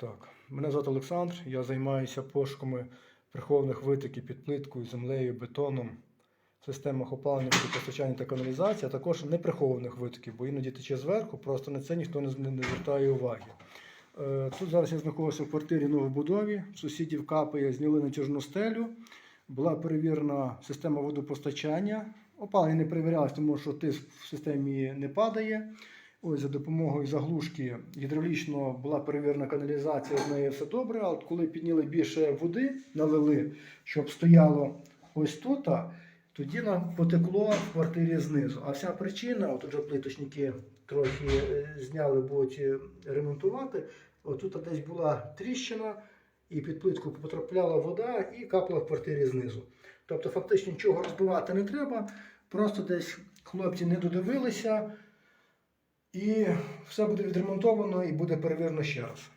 Так, мене звати Олександр, я займаюся пошуками прихованих витоків під плиткою, землею, бетоном, в системах опалення, водопостачання та каналізації, а також неприхованих витоків, бо іноді тече зверху, просто на це ніхто не, звертає уваги. Е, Тут зараз я знаходжуся в квартирі новобудові, сусідів капає, зняли натяжну стелю, була перевірена система водопостачання. Опалення не перевірялось, тому що тиск в системі не падає. Ось за допомогою заглушки гідравлічно була перевірена каналізація, з нею все добре. А от коли підняли більше води, налили, щоб стояло ось тут, тоді нам потекло в квартирі знизу. А вся причина, от уже плиточники трохи е, зняли, будуть е, ремонтувати. Отут десь була тріщина, і під плитку потрапляла вода і капала в квартирі знизу. Тобто, фактично нічого розбивати не треба, просто десь хлопці не додивилися. І все буде відремонтовано і буде перевірено ще раз.